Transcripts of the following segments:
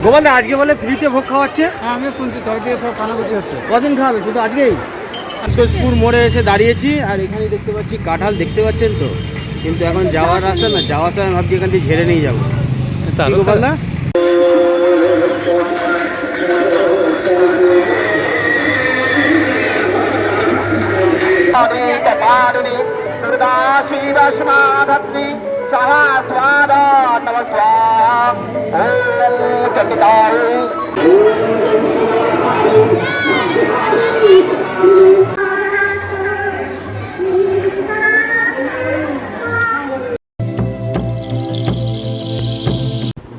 গোপাল আজকে বলে ফ্রিতে ভোগ খাওয়াচ্ছে হ্যাঁ আমিও শুনছি তো দিয়ে সব কানাকুচি হচ্ছে কদিন খাওয়াবে শুধু আজকেই সুর মোড়ে এসে দাঁড়িয়েছি আর এখানে দেখতে পাচ্ছি কাঁঠাল দেখতে পাচ্ছেন তো কিন্তু এখন যাওয়ার রাস্তা না যাওয়ার সময় ভাবছি এখান থেকে ঝেড়ে নিয়ে যাব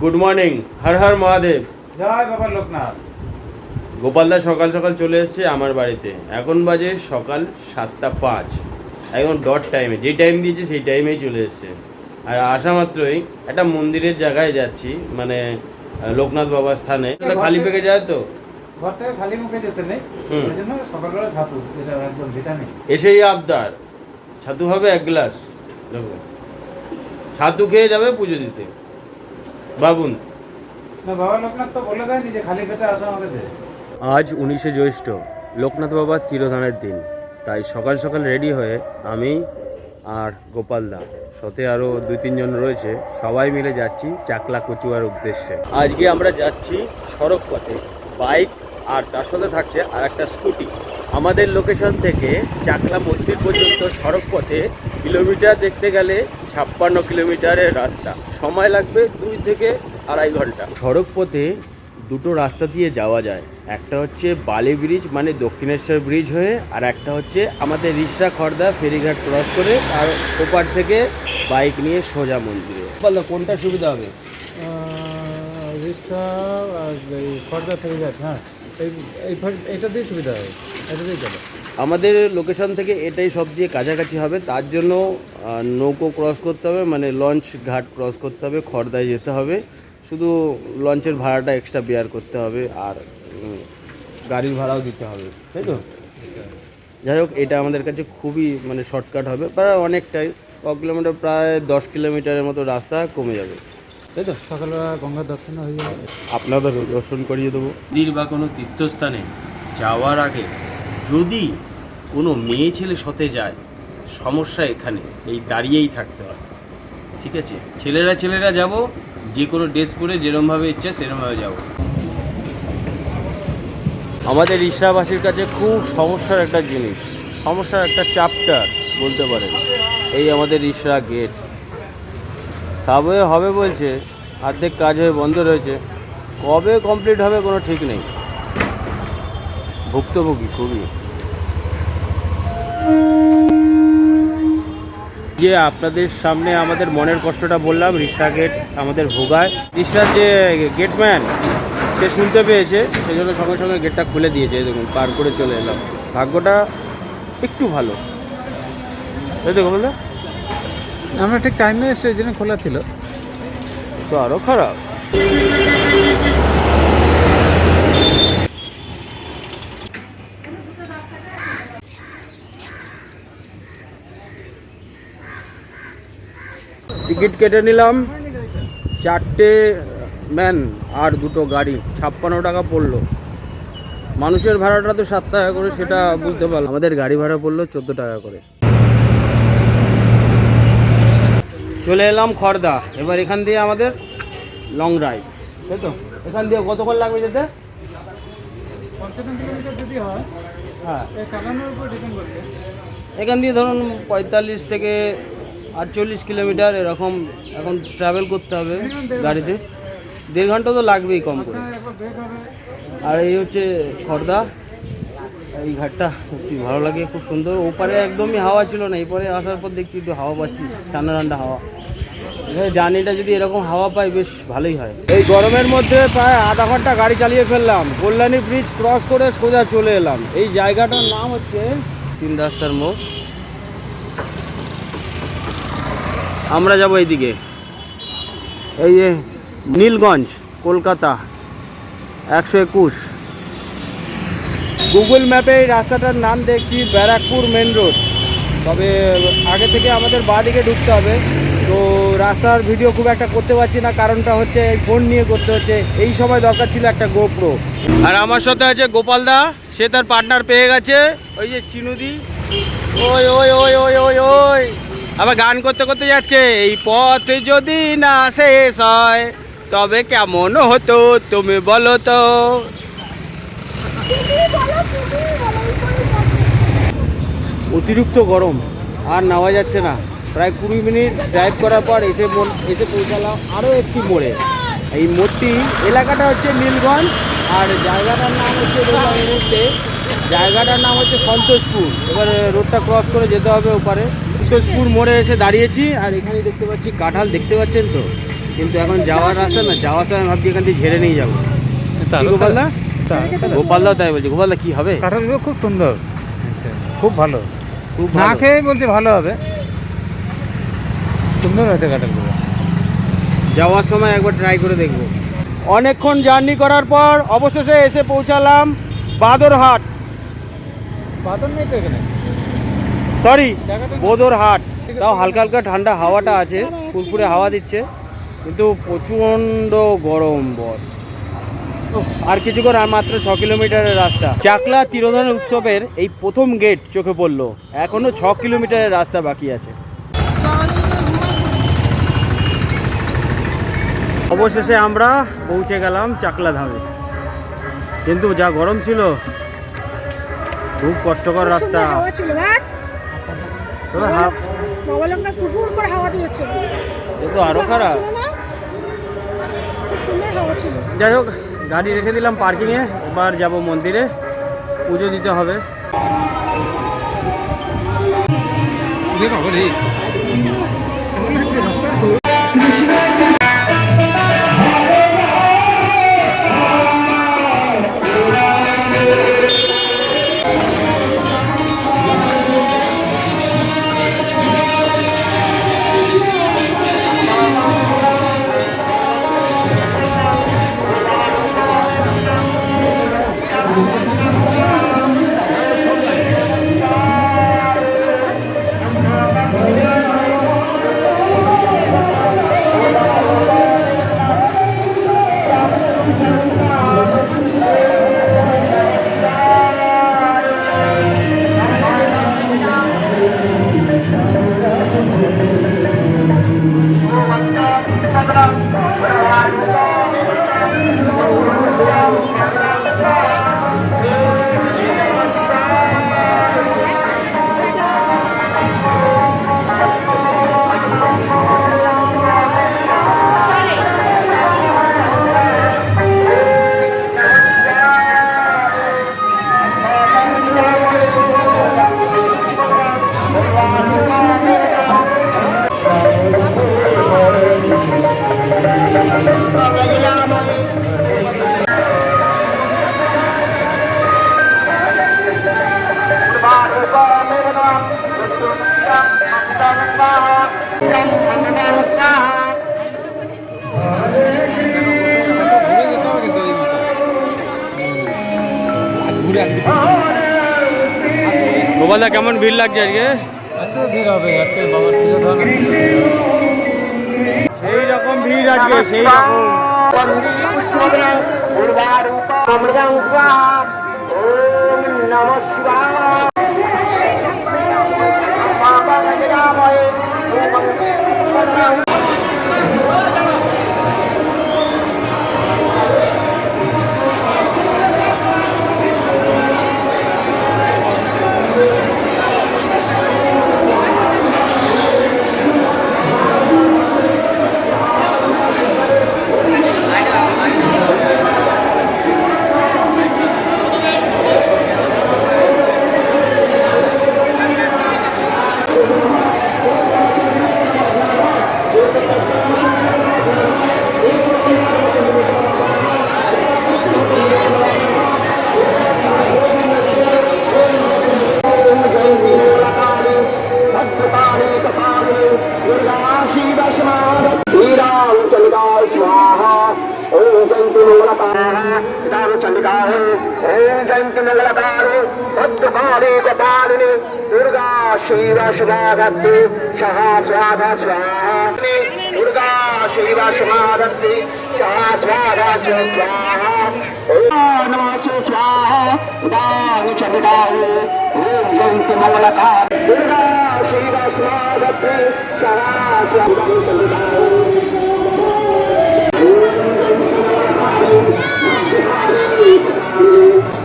গুড মর্নিং হর হর মহাদেব। জয় বাবা লোকনাথ। গোপালদা সকাল সকাল চলে এসেছে আমার বাড়িতে। এখন বাজে সকাল সাতটা পাঁচ। একদম ডট টাইমে যে টাইম দিয়েছে সেই টাইমেই চলে এসেছে। আর আসা মাত্রই একটা মন্দিরের জায়গায় যাচ্ছি মানে লোকনাথ বাবার স্থানে। এটা খালি পেকে যায় তো? ঘর থেকে খালি মুখে যেতে নেই। জন্য সকালবেলা ছাতু যেটা একদম ভিটামিন এসেই আবদার। ছাতু হবে এক গ্লাস। দেখো। ছাতু খেয়ে যাবে পুজো দিতে। বাবুন। না বাবা লোকনাথ তো বলে দেয়নি যে খালি পেটে আসা আমাকে যে। আজ উনিশে জ্যৈষ্ঠ লোকনাথ বাবার তিরোধানের দিন। তাই সকাল সকাল রেডি হয়ে আমি আর গোপালদা সাথে আরও দুই তিনজন রয়েছে। সবাই মিলে যাচ্ছি চাকলা কচুয়ার উদ্দেশ্যে। আজকে আমরা যাচ্ছি সড়ক পথে বাইক আর তার সাথে থাকছে আর একটা স্কুটি। আমাদের লোকেশন থেকে চাকলা মন্দির পর্যন্ত সড়ক পথে কিলোমিটার দেখতে গেলে ছাপ্পান্ন কিলোমিটারের রাস্তা। সময় লাগবে দুই থেকে আড়াই ঘণ্টা। সড়ক পথে দুটো রাস্তা দিয়ে যাওয়া যায়। একটা হচ্ছে বালি ব্রিজ মানে দক্ষিণেশ্বর ব্রিজ হয়ে আর একটা হচ্ছে আমাদের রিসা খর্দা ফেরিঘাট ক্রস করে আর ওপার থেকে বাইক নিয়ে সোজা মন্দিরে। বলো কোনটা সুবিধা হবে? হ্যাঁ। এটা দিয়ে সুবিধা এটা দিয়ে চলো আমাদের লোকেশন থেকে এটাই সব দিয়ে কাছাকাছি হবে তার জন্য নৌকো ক্রস করতে হবে মানে লঞ্চ ঘাট ক্রস করতে হবে খর্দায় যেতে হবে। শুধু লঞ্চের ভাড়াটা এক্সট্রা বেয়ার করতে হবে আর গাড়ির ভাড়াও দিতে হবে তাই তো? যাই হোক এটা আমাদের কাছে খুবই মানে শর্টকাট হবে। প্রায় অনেকটাই। ক কিলোমিটার প্রায় দশ কিলোমিটারের মতো রাস্তা কমে যাবে। তাই তো? সকালবেলা গঙ্গার দর্শন হয়ে যাবে। আপনাদের দর্শন করিয়ে দেবো। মন্দির বা কোনো তীর্থস্থানে যাওয়ার আগে যদি কোনো মেয়ে ছেলে সাথে যায় সমস্যা এখানে এই দাঁড়িয়েই থাকতে হয়। ঠিক আছে? ছেলেরা ছেলেরা যাব যে কোনো ড্রেস পরে যেরমভাবে ইচ্ছা সেরমভাবে যাব। আমাদের ইসরাবাসীর কাছে খুব সমস্যার একটা জিনিস। সমস্যার একটা চ্যাপ্টার বলতে পারেন। এই আমাদের ইসরা গেট। সাবওয়ে হবে বলছে, অর্ধেক কাজ হয়ে বন্ধ রয়েছে। কবে কমপ্লিট হবে কোনো ঠিক নেই। ভুক্তভোগী খুবই। যে আপনাদের সামনে আমাদের মনের কষ্টটা বললাম রিক্সা গেট আমাদের ভোগায়। রিক্সার যে গেটম্যান সে শুনতে পেয়েছে সেই জন্য সঙ্গে সঙ্গে গেটটা খুলে দিয়েছে। এই দেখুন পার করে চলে এলাম। ভাগ্যটা একটু ভালো। এই দেখো বললে? আমরা ঠিক টাইমে এসে এই জন্য খোলা ছিল। তো আরও খারাপ। টিকিট কেটে নিলাম। চারটে ম্যান আর দুটো গাড়ি ছাপ্পান্ন টাকা পড়ল। মানুষের ভাড়াটা তো সাত টাকা করে সেটা বুঝতে পারলাম। আমাদের গাড়ি ভাড়া পড়ল চোদ্দ টাকা করে। চলে এলাম খড়দা। এবার এখান দিয়ে আমাদের লং ড্রাইভ তাই তো? এখান দিয়ে কতক্ষণ লাগবে যেতে? হয় এখান দিয়ে ধরুন পঁয়তাল্লিশ থেকে আটচল্লিশ কিলোমিটার এরকম এখন ট্রাভেল করতে হবে গাড়িতে। দেড় ঘণ্টা তো লাগবেই কম করে। আর এই হচ্ছে খর্দা। এই ঘাটটা সত্যি ভালো লাগে খুব সুন্দর। ওপারে একদমই হাওয়া ছিল না এরপরে আসার পর দেখছি একটু হাওয়া পাচ্ছি ঠান্ডা ঠান্ডা হাওয়া। জার্নিটা যদি এরকম হাওয়া পাই বেশ ভালোই হয়। এই গরমের মধ্যে প্রায় আধা ঘণ্টা গাড়ি চালিয়ে ফেললাম কল্যাণী ব্রিজ ক্রস করে সোজা চলে এলাম। এই জায়গাটার নাম হচ্ছে তিন রাস্তার মোড়। আমরা যাব এইদিকে। এই যে নীলগঞ্জ কলকাতা একশো একুশ। গুগল ম্যাপে এই রাস্তাটার নাম দেখছি ব্যারাকপুর মেন রোড। তবে আগে থেকে আমাদের বাঁ দিকে ঢুকতে হবে। তো রাস্তার ভিডিও খুব একটা করতে পারছি না কারণটা হচ্ছে এই ফোন নিয়ে করতে হচ্ছে। এই সময় দরকার ছিল একটা গোপ্রো আর আমার সাথে আছে গোপাল দা সে তার পার্টনার পেয়ে গেছে। ওই যে চিনুদি। ওই ওই ওই ওই ওই ওই। আবার গান করতে করতে যাচ্ছে, এই পথ যদি না শেষ হয়, তবে কেমন হতো তুমি বলো তো? অতিরিক্ত গরম, আর নেওয়া যাচ্ছে না। প্রায় কুড়ি মিনিট ড্রাইভ করার পর এসে এসে পৌঁছালাম আরও একটি মোড়ে। এই মোড়টি এলাকাটা হচ্ছে নীলগঞ্জ, আর জায়গাটার নাম হচ্ছে জায়গাটার নাম হচ্ছে সন্তোষপুর। এবারে রোডটা ক্রস করে যেতে হবে ওপারে। সন্তোষপুর মোড়ে এসে দাঁড়িয়েছি আর এখানে দেখতে পাচ্ছি কাঁঠাল দেখতে পাচ্ছেন তো? কিন্তু এখন যাওয়ার রাস্তা না যাওয়ার সময় ভাবছি এখান থেকে ঝেড়ে নিয়ে যাব। গোপালদা গোপালদাও তাই বলছি গোপালদা কি হবে? কাঁঠালগুলো খুব সুন্দর। খুব ভালো। খুব না খেয়ে বলতে ভালো হবে। সুন্দর হয়েছে কাঁঠালগুলো। যাওয়ার সময় একবার ট্রাই করে দেখব। অনেকক্ষণ জার্নি করার পর অবশেষে এসে পৌঁছালাম বাদরহাট। বাদর নেই তো এখানে? সরি জায়গাটা বোদরহাট তাও হালকা হালকা ঠান্ডা হাওয়াটা আছে, ফুরফুরে হাওয়া দিচ্ছে। কিন্তু প্রচণ্ড গরম বস আর কিছুক্ষণ, আর মাত্র ছ কিলোমিটারের রাস্তা। চাকলা তিরোধান উৎসবের এই প্রথম গেট চোখে পড়ল। এখনও ছ কিলোমিটারের রাস্তা বাকি আছে। অবশেষে আমরা পৌঁছে গেলাম চাকলা ধামে। কিন্তু যা গরম ছিল, খুব কষ্টকর রাস্তা। ফুরফুর করে হাওয়া দিয়েছে। এ তো আরও খারাপ। যাই হোক গাড়ি রেখে দিলাম পার্কিংয়ে। এবার যাব মন্দিরে। পুজো দিতে হবে। ঘুরে গোপালদা কেমন ভিড় লাগছে আজকে? আজকে ভিড় হবে আজকে বাবার সেই রকম ভিড় আজকে সেই রকম। ओम जयंती मंगलकार चंडिकाय ओम जयंती मंगलकार भद्रकाली गोपालिनी दुर्गा शिव शिवा भक्ति सहा स्वाहा स्वाहा दुर्गा शिवा समाधत्ति स्वाहा स्वाहा ओम नमः स्वाहा दान चंदाओ ओम जयंती मंगलकार दुर्गा शिवा समाधत्ति स्वाहा स्वाहा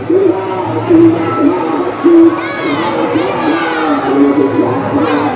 Thank you.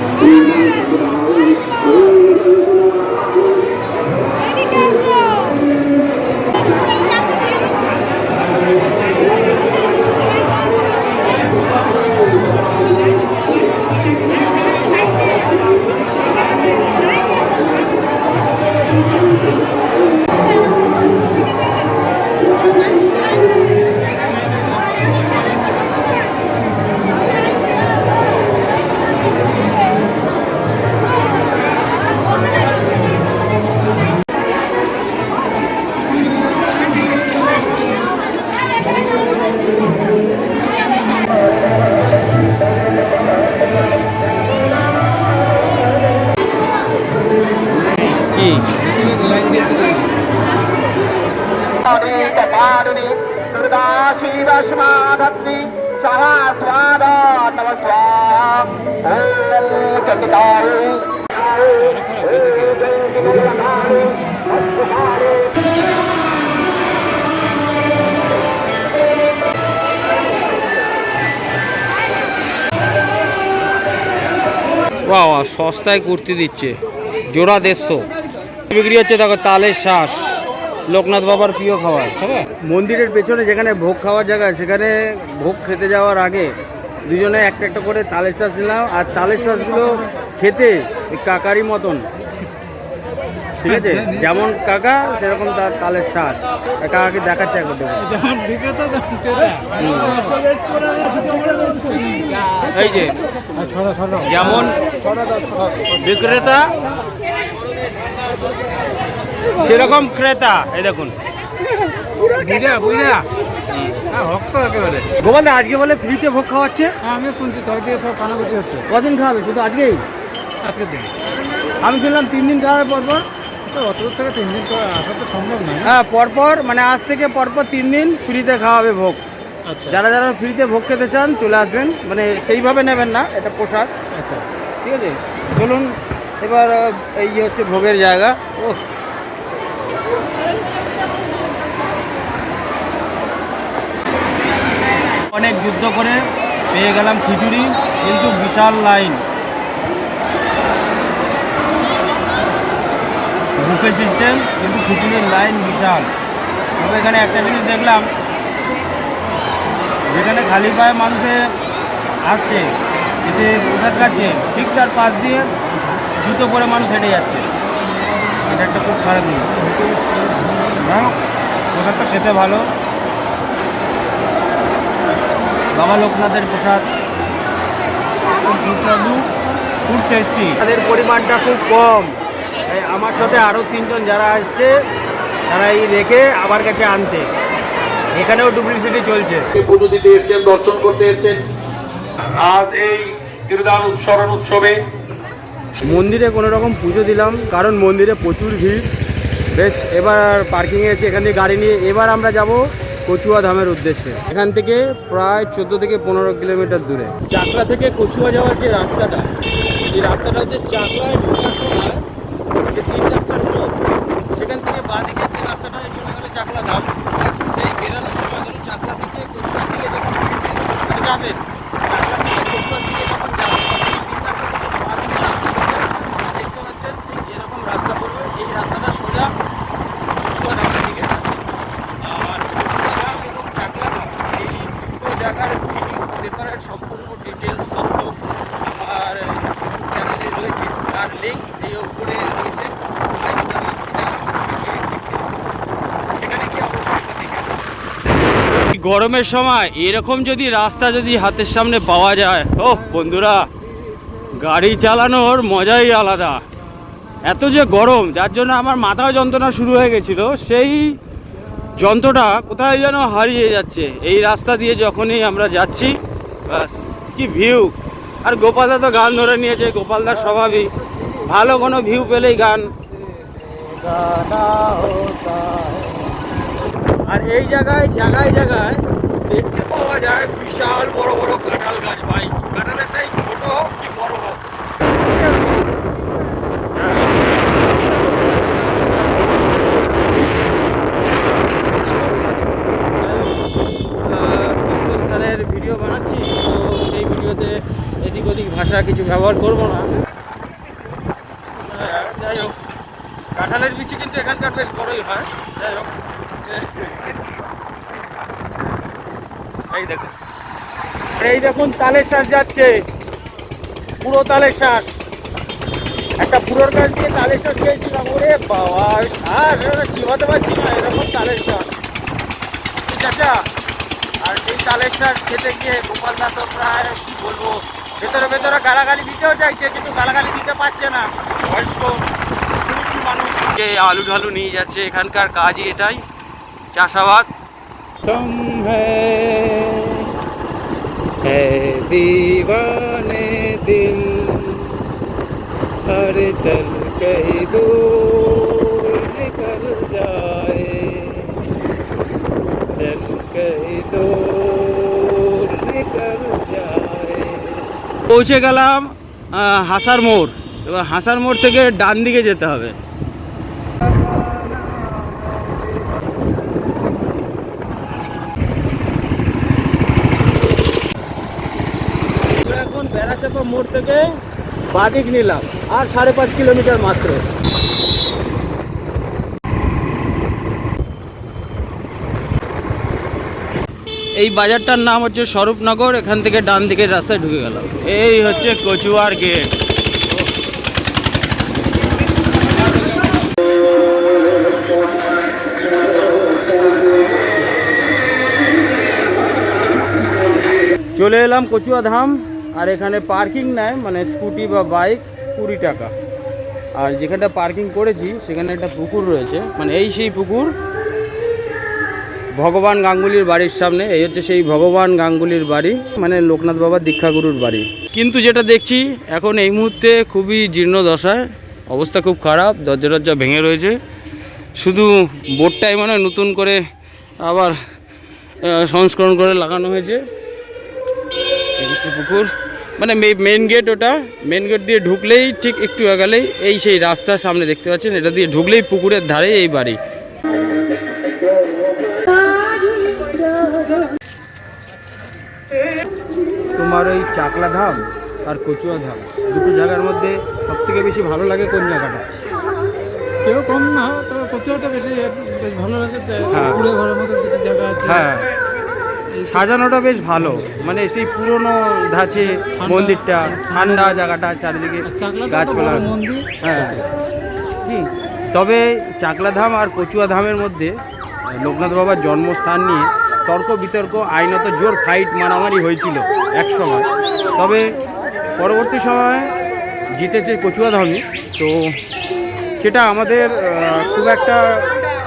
বাবা সস্তায় কুর্তি দিচ্ছে। জোড়া দেড়শো। বিক্রি হচ্ছে দেখো তালের শ্বাস। লোকনাথ বাবার প্রিয় খাবার মন্দিরের পেছনে যেখানে ভোগ খাওয়ার জায়গা সেখানে ভোগ খেতে যাওয়ার আগে দুজনে একটা একটা করে তালের শ্বাস নিলাম আর তালের শ্বাসগুলো খেতে কাকারই মতন। ঠিক আছে? যেমন কাকা সেরকম তার তালের শ্বাস কাকাকে দেখাচ্ছে একবার দেখুন। বিক্রেতা এই যে যেমন বিক্রেতা সেরকম ক্রেতা। এই দেখুন। হ্যাঁ গোপাল আজকে বলে ফ্রিতে ভোগ খাওয়াচ্ছে? হ্যাঁ আমিও শুনছি সব কানাকুচি হচ্ছে। কদিন খাওয়াবে শুধু আজকেই? আজকের দিন। আমি শুনলাম তিন দিন খাওয়াবে পরপর অত থেকে তিন দিন তো আসা তো সম্ভব নয় হ্যাঁ পরপর মানে আজ থেকে পরপর তিন দিন ফ্রিতে খাওয়াবে ভোগ। আচ্ছা। যারা যারা ফ্রিতে ভোগ খেতে চান চলে আসবেন। মানে সেইভাবে নেবেন না এটা পোশাক। আচ্ছা। ঠিক আছে? চলুন এবার এই হচ্ছে ভোগের জায়গা। ও অনেক যুদ্ধ করে পেয়ে গেলাম খিচুড়ি কিন্তু বিশাল লাইন। বুফে সিস্টেম, কিন্তু খিচুড়ির লাইন বিশাল। তবে এখানে একটা জিনিস দেখলাম, যেখানে খালি পায়ে মানুষে আসছে, এসে প্রসাদ খাচ্ছে, ঠিক তার পাশ দিয়ে জুতো পরে মানুষ হেঁটে যাচ্ছে। এটা একটা খুব খারাপ জিনিস। না প্রসাদটা খেতে ভালো। বাবা লোকনাথের প্রসাদ। খুব সুস্বাদু, খুব টেস্টি তাদের পরিমাণটা খুব কম। আমার সাথে আরও তিনজন যারা আসছে তারা এই রেখে আবার কাছে আনতে। এখানেও ডুপ্লিসিটি চলছে। পুজো দিতে এসছেন দর্শন করতে এসছেন। আজ এই তিরুদান উৎসরণ উৎসবে। মন্দিরে কোনো রকম পুজো দিলাম কারণ মন্দিরে প্রচুর ভিড়। বেশ এবার পার্কিংয়ে এসে এখান থেকে গাড়ি নিয়ে এবার আমরা যাব কচুয়া ধামের উদ্দেশ্যে। এখান থেকে প্রায় চোদ্দ থেকে পনেরো কিলোমিটার দূরে। চাকলা থেকে কচুয়া যাওয়ার যে রাস্তাটা এই রাস্তাটা হচ্ছে চাকলায় ঢোকার সময় যে তিন রাস্তার মোড় সেখান থেকে বাঁদিকে যে রাস্তাটা চলে গেলে চাকলা ধাম। আর সেই বেরানোর সময় ধরুন চাকলা থেকে কচুয়ার দিকে যখন মানে যাবেন চাকলা থেকে কচুয়ার দিকে যখন যাবেন তখন এই তিন রাস্তা থেকে বাঁদিকে রাস্তা দেখতে পাচ্ছেন ঠিক এরকম রাস্তা পড়বে এই রাস্তাটা সোজা কচুয়া ধামের দিকে যাচ্ছে আর কচুয়া ধাম এবং চাকলা ধাম এই দুটো জায়গার ভিডিও সেপারেট সম্পূর্ণ ডিটেলস তথ্য আমার ইউটিউব চ্যানেলে রয়েছে তার লিঙ্ক এই উপরে রয়েছে আই বাটনে এটা অবশ্যই গিয়ে দেখতে সেখানে গিয়ে অবশ্যই এটা দেখে আসবেন। গরমের সময় এরকম যদি রাস্তা যদি হাতের সামনে পাওয়া যায়, ও বন্ধুরা, গাড়ি চালানোর মজাই আলাদা। এত যে গরম, যার জন্য আমার মাথা যন্ত্রণা শুরু হয়ে গেছিল, সেই যন্ত্রটা কোথায় যেন হারিয়ে যাচ্ছে। এই রাস্তা দিয়ে যখনই আমরা যাচ্ছি ব্যাস কি ভিউ আর গোপালদা তো গান ধরে নিয়েছে গোপালদার স্বভাবই। ভালো কোনো ভিউ পেলেই গান। আর এই জায়গায় জায়গায় জায়গায় দেখতে পাওয়া যায় বিশাল বড় বড় কাঁঠাল গাছ। ভাই, কাঁঠালের সেই ছোট কি বড় হোক। ভিডিও বানাচ্ছি, তো সেই ভিডিওতে এদিক ওদিক ভাষা কিছু ব্যবহার করব না। যাই হোক, কাঁঠালের বিচি কিন্তু এখানকার বেশ বড়ই হয়। যাই হোক এই দেখুন এই দেখুন তালের শ্বাস যাচ্ছে। পুরো তালের শ্বাস একটা পুরোর কাছ দিয়ে তালের শ্বাস খেয়েছিলাম। ওরে বাবা আর চিবাতে পারছি না, এরকম তালের শ্বাস ঠিক আছে আর সেই তালের শ্বাস খেতে গিয়ে গোপাল দাস প্রায়, কি বলব, ভেতরে ভেতরে গালাগালি দিতেও চাইছে, কিন্তু গালাগালি দিতে পারছে না। বয়স্ক মানুষ যে আলু ঢালু নিয়ে যাচ্ছে এখানকার কাজই এটাই। চাষাবাদ। চল কহি যায়। পৌঁছে গেলাম হাসার মোড়। এবার হাসার মোড় থেকে ডান দিকে যেতে হবে। বাদিক নিলাম, আর সাড়ে পাঁচ কিলোমিটার মাত্র। এই বাজারটার নাম হচ্ছে স্বরূপনগর, এখান থেকে ডান দিকের রাস্তায় ঢুকে গেলাম। এই হচ্ছে কচুয়ার গেট। চলে এলাম কচুয়া ধাম। আর এখানে পার্কিং নেয় মানে স্কুটি বা বাইক কুড়ি টাকা। আর যেখানটা পার্কিং করেছি, সেখানে একটা পুকুর রয়েছে। মানে এই সেই পুকুর, ভগবান গাঙ্গুলির বাড়ির সামনে। এই হচ্ছে সেই ভগবান গাঙ্গুলির বাড়ি মানে লোকনাথ বাবার দীক্ষাগুরুর বাড়ি। কিন্তু যেটা দেখছি, এখন এই মুহূর্তে খুবই জীর্ণ দশায়। অবস্থা খুব খারাপ, দরজা দরজা ভেঙে রয়েছে। শুধু বোর্ডটাই মানে নতুন করে আবার সংস্করণ করে লাগানো হয়েছে। এই পুকুর মানে মেন গেট ওটা মেন গেট দিয়ে ঢুকলেই ঠিক একটু আগালেই এই সেই রাস্তার সামনে দেখতে পাচ্ছেন এটা দিয়ে ঢুকলেই পুকুরের ধারে এই বাড়ি। তোমার ওই চাকলা ধাম আর কচুয়া ধাম দুটো জায়গার মধ্যে সব থেকে বেশি ভালো লাগে কোন জায়গাটা? কেউ কম না তবে কচুয়াটা বেশি বেশ ভালো লাগে হ্যাঁ। ঘরের মতো জায়গা আছে। হ্যাঁ। সাজানোটা বেশ ভালো। মানে সেই পুরনো ধাঁচে মন্দিরটা ঠান্ডা জায়গাটা চারিদিকে গাছপালা। হ্যাঁ। তবে চাকলা ধাম আর কচুয়া ধামের মধ্যে লোকনাথ বাবার জন্মস্থান নিয়ে তর্ক বিতর্ক আইনত জোর ফাইট মারামারি হয়েছিল এক সময় তবে পরবর্তী সময় জিতেছে কচুয়া ধামই তো সেটা আমাদের খুব একটা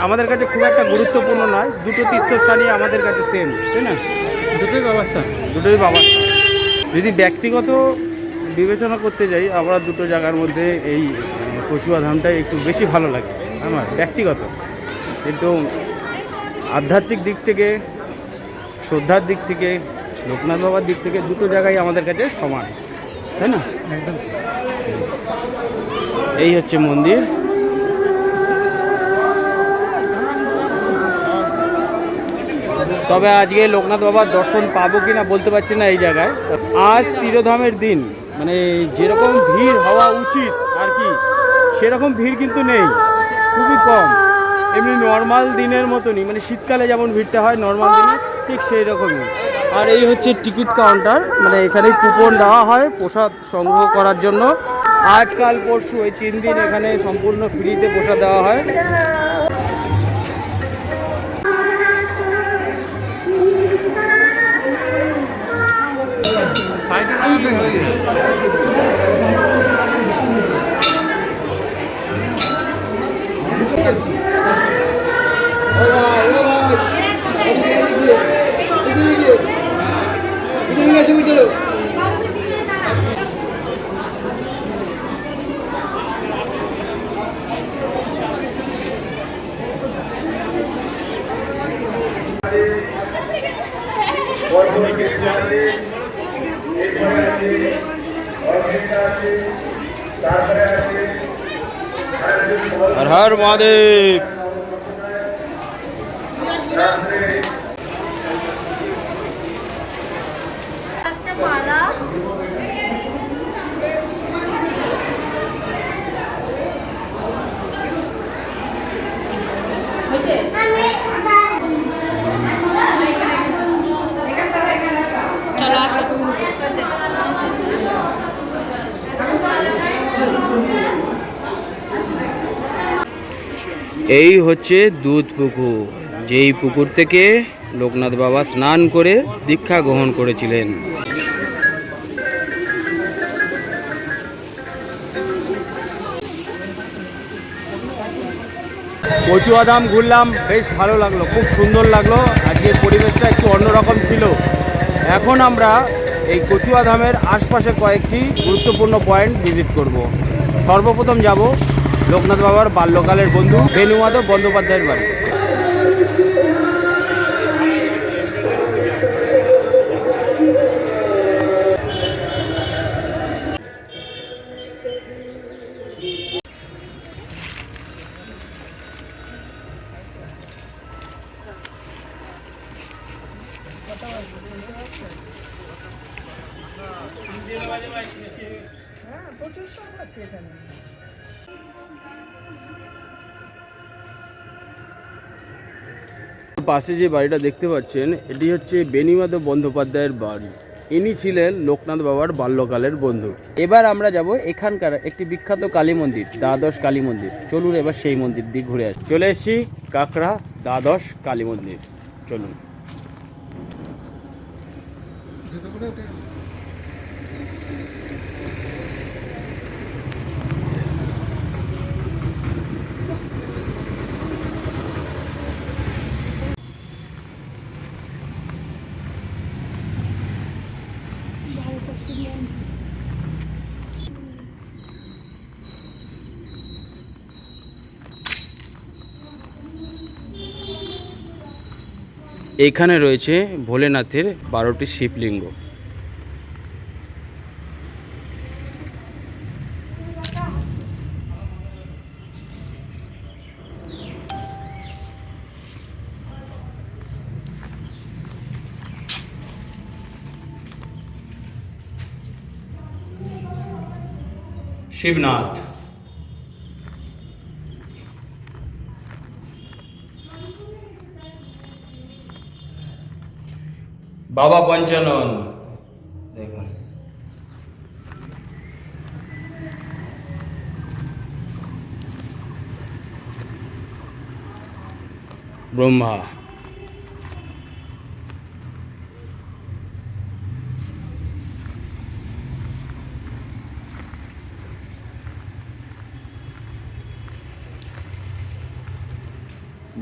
আমাদের কাছে খুব একটা গুরুত্বপূর্ণ নয়। দুটো তীর্থস্থানই আমাদের কাছে সেম তাই না? দুটোই ব্যবস্থা। দুটোই ব্যবস্থা। যদি ব্যক্তিগত বিবেচনা করতে যাই আমরা দুটো জায়গার মধ্যে এই কচুয়া ধামটাই একটু বেশি ভালো লাগে আমার ব্যক্তিগত। কিন্তু আধ্যাত্মিক দিক থেকে শ্রদ্ধার দিক থেকে লোকনাথ বাবার দিক থেকে দুটো জায়গায় আমাদের কাছে সমান তাই না? একদম। এই হচ্ছে মন্দির। তবে আজকে লোকনাথ বাবার দর্শন পাবো কি না বলতে পারছি না এই জায়গায়। আজ তিরোধামের দিন। মানে যেরকম ভিড় হওয়া উচিত আর কি, সেরকম ভিড় কিন্তু নেই। খুবই কম। এমনি নর্মাল দিনের মতনই। মানে শীতকালে যেমন ভিড়টা হয় নর্মাল দিনে, ঠিক সেই রকমই আর এই হচ্ছে টিকিট কাউন্টার মানে এখানে কুপন দেওয়া হয় প্রসাদ সংগ্রহ করার জন্য। আজকাল পরশু এই তিন দিন এখানে সম্পূর্ণ ফ্রিতে প্রসাদ দেওয়া হয়। হর এই হচ্ছে দুধ পুকুর, যেই পুকুর থেকে লোকনাথ বাবা স্নান করে দীক্ষা গ্রহণ করেছিলেন। কচুয়াদাম ঘুরলাম, বেশ ভালো লাগল, খুব সুন্দর লাগল আজকের পরিবেশটা একটু অন্যরকম ছিল। এখন আমরা এই কচুয়াধামের আশপাশে কয়েকটি গুরুত্বপূর্ণ পয়েন্ট ভিজিট করব। সর্বপ্রথম যাব লোকনাথ বাবার বাল্যকালের বন্ধু বেনুমাধব বন্দ্যোপাধ্যায়ের বাড়ি। পাশে যে বাড়িটা দেখতে পাচ্ছেন, এটি হচ্ছে বেনিমাধব বন্দ্যোপাধ্যায়ের বাড়ি। ইনি ছিলেন লোকনাথ বাবার বাল্যকালের বন্ধু। এবার আমরা যাব এখানকার একটি বিখ্যাত কালী মন্দির, দ্বাদশ কালী মন্দির। চলুন এবার সেই মন্দির দিয়ে ঘুরে আসি। চলে এসছি কাঁকড়া দ্বাদশ কালী মন্দির। চলুন। এখানে রয়েছে ভোলেনাথের বারোটি শিবলিঙ্গ। শিবনাথ। বাবা পঞ্চানন দেখুন ব্রহ্মা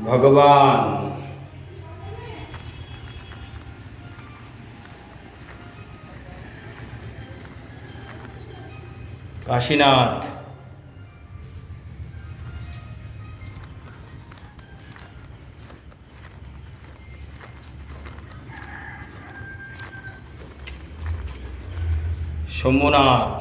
ভগবান কাশীনাথ। সোমনাথ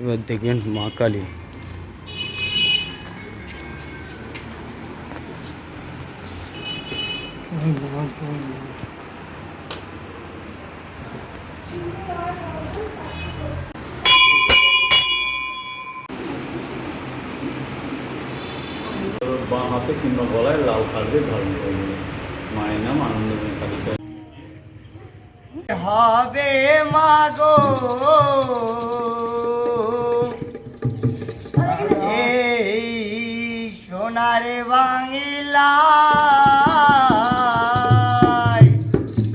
এবার দেখবেন মা কালী বাঁ হাতে কিংবা গলায় লাল কার্ডে ধারণ করবে মায়ের নাম আনন্দময়ী কালিকা হবে মাগো বাংলা।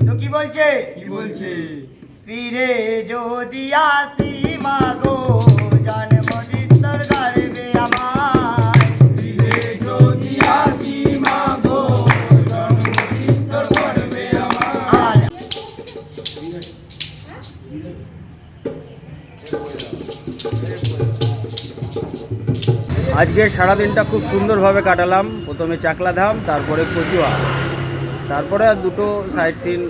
তো কি বলছে? কি বলছে? ফিরে যদি আসি আজকের সারাদিনটা খুব সুন্দরভাবে কাটালাম। প্রথমে চাকলা ধাম তারপরে কচুয়া তারপরে আর দুটো সাইট সিন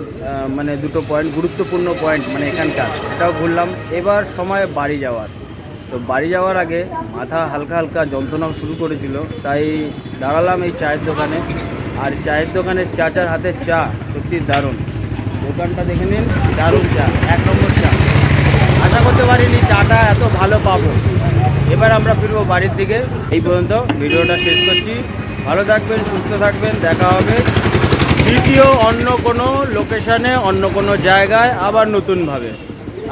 মানে দুটো পয়েন্ট গুরুত্বপূর্ণ পয়েন্ট মানে এখানকার। সেটাও ঘুরলাম। এবার সময় বাড়ি যাওয়ার। তো বাড়ি যাওয়ার আগে মাথা হালকা হালকা যন্ত্রণাও শুরু করেছিল। তাই দাঁড়ালাম এই চায়ের দোকানে। আর চায়ের দোকানের চাচার হাতের চা সত্যি দারুণ। দোকানটা দেখে নিন, দারুণ চা। এক নম্বর আশা করতে পারিনি, চাটা এত ভালো পাবো। এবার আমরা ফিরবো বাড়ির দিকে। এই পর্যন্ত ভিডিওটা শেষ করছি। ভালো থাকবেন, সুস্থ থাকবেন, দেখা হবে দ্বিতীয় অন্য কোনো লোকেশানে, অন্য কোনো জায়গায়, আবার নতুনভাবে।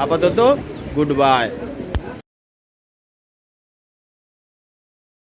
আপাতত, গুড বাই।